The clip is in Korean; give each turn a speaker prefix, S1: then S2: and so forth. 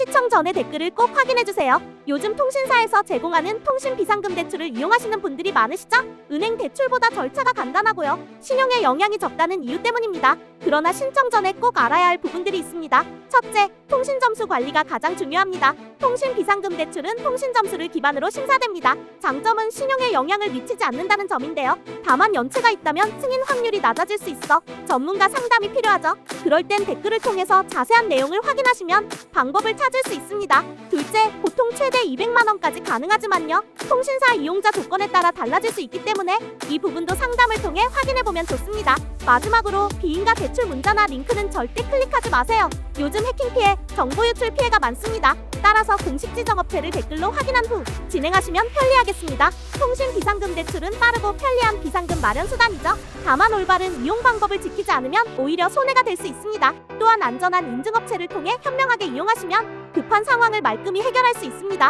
S1: 시청 전에 댓글을 꼭 확인해주세요. 요즘 통신사에서 제공하는 통신 비상금 대출을 이용하시는 분들이 많으시죠? 은행 대출보다 절차가 간단하고요. 신용에 영향이 적다는 이유 때문입니다. 그러나 신청 전에 꼭 알아야 할 부분들이 있습니다. 첫째, 통신 점수 관리가 가장 중요합니다. 통신 비상금 대출은 통신 점수를 기반으로 심사됩니다. 장점은 신용에 영향을 미치지 않는다는 점인데요. 다만 연체가 있다면 승인 확률이 낮아질 수 있어 전문가 상담이 필요하죠. 그럴 땐 댓글을 통해서 자세한 내용을 확인하시면 방법을 찾을 수 있습니다. 둘째, 보통 최대 200만 원까지 가능하지만요. 통신사 이용자 조건에 따라 달라질 수 있기 때문에 이 부분도 상담을 통해 확인해 보면 좋습니다. 마지막으로 비인가 대출 문자나 링크는 절대 클릭하지 마세요. 요즘 해킹 피해, 정보 유출 피해가 많습니다. 따라서 공식 지정 업체를 댓글로 확인한 후 진행하시면 편리하겠습니다. 통신 비상금 대출은 빠르고 편리한 비상금 마련 수단이죠. 다만 올바른 이용 방법을 지키지 않으면 오히려 손해가 될 수 있습니다. 또한 안전한 인증 업체를 통해 현명하게 이용하시면 급한 상황을 말끔히 해결할 수 있습니다.